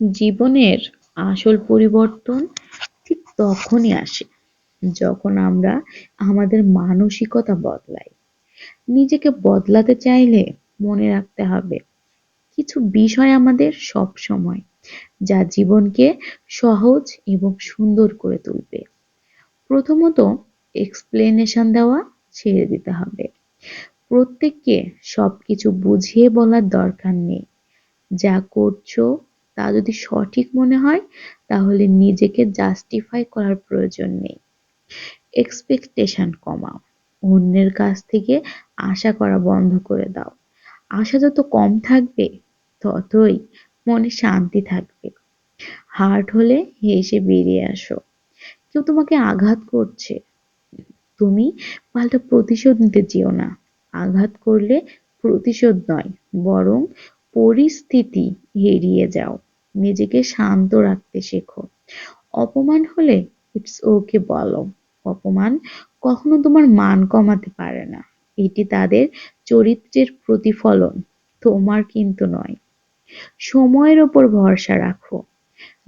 জীবনের আসল পরিবর্তন ঠিক তখনই আসে যখন আমরা আমাদের মানসিকতা বদলাই। নিজেকে বদলাতে চাইলে মনে রাখতে হবে, কিছু বিষয় আমাদের সব সময় যা জীবনকে সহজ এবং সুন্দর করে তুলবে। প্রথমত এক্সপ্লেনেশন দেওয়া ছেড়ে দিতে হবে। প্রত্যেককে সবকিছু বুঝিয়ে বলার দরকার নেই। যা করছ তা যদি সঠিক মনে হয়, তাহলে নিজেকে জাস্টিফাই করার প্রয়োজন নেই। এক্সপেকটেশন কমাও। অন্যের কাছ থেকে আশা করা বন্ধ করে দাও। আশা যত কম থাকবে, ততই মনে শান্তি থাকবে। হার্ট হলে হেসে বেরিয়ে আসো। কেউ তোমাকে আঘাত করছে। তুমি পাল্টা প্রতিশোধ নিতে চেও না। আঘাত করলে প্রতিশোধ নয়, বরং পরিস্থিতি এড়িয়ে যাও। নিজেকে শান্ত রাখতে শেখো। অপমান হলে ইটস ওকে বলো। অপমান কখনো তোমার মান কমাতে পারে না। এটি তাদের চরিত্রের প্রতিফলন, তোমার কিন্তু নয়। সময়ের ওপর ভরসা রাখো।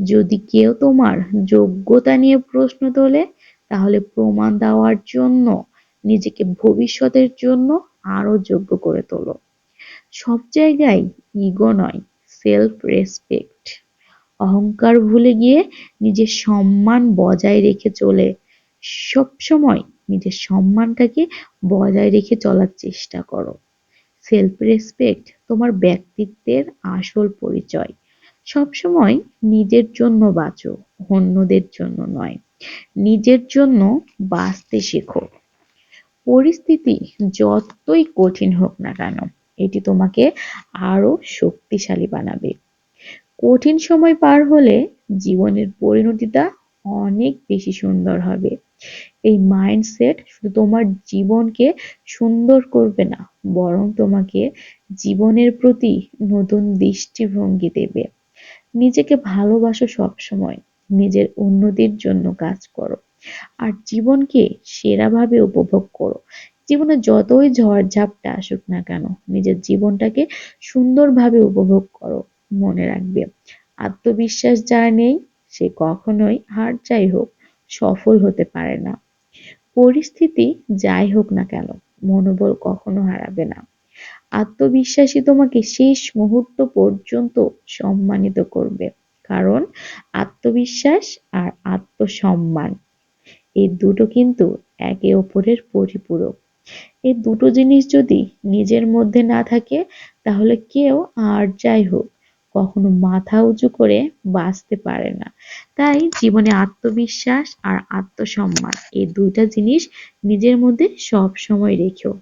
যদি কেউ তোমার যোগ্যতা নিয়ে প্রশ্ন তোলে, তাহলে প্রমাণ দেওয়ার জন্য, নিজেকে ভবিষ্যতের জন্য আরও যোগ্য করে তোলো। সব জায়গায় ইগো নয় সেলফ রেসপেক্ট অহংকার ভুলে গিয়ে নিজের সম্মান বজায় রেখে চলে। সব সময় নিজের সম্মানটাকে বজায় রেখে চলার চেষ্টা করো। সেলফ রেসপেক্ট তোমার ব্যক্তিত্বের আসল পরিচয়। সবসময় নিজের জন্য বাঁচো, অন্যদের জন্য নয়। নিজের জন্য বাঁচতে শেখো। পরিস্থিতি যতই কঠিন হোক না কেন এটি তোমাকে আরও শক্তিশালী বানাবে। কঠিন সময় পার হলে জীবনের পরিণতিটা অনেক বেশি সুন্দর হবে। এই মাইন্ডসেট শুধু তোমার জীবনকে সুন্দর করবে না, বরং তোমাকে জীবনের প্রতি নতুন দৃষ্টিভঙ্গি দেবে। নিজেকে ভালোবাসো সবসময়, নিজের উন্নতির জন্য কাজ করো, আর জীবনকে সেরাভাবে উপভোগ করো। জীবনে যতই ঝড়ঝাপটা আসুক না কেন, নিজের জীবনটাকে সুন্দরভাবে উপভোগ করো, মনে রাখবে। আত্মবিশ্বাস যার নেই, সে কখনোই হার যাই হোক, সফল হতে পারে না। পরিস্থিতি যাই হোক না কেন, মনোবল কখনো হারাবে না। আত্মবিশ্বাসী তোমাকে শেষ মুহূর্ত পর্যন্ত সম্মানিত করবে, কারণ আত্মবিশ্বাস আর আত্মসম্মান, এই দুটো কিন্তু একে অপরের পরিপূরক। এই দুটো জিনিস যদি নিজের মধ্যে না থাকে, তাহলে কেউ আর যাই হোক, কখনো মাথা উঁচু করে বাঁচতে পারে না। তাই জীবনে আত্মবিশ্বাস আর আত্মসম্মান, এই দুইটা জিনিস নিজের মধ্যে সব সময় রেখেও।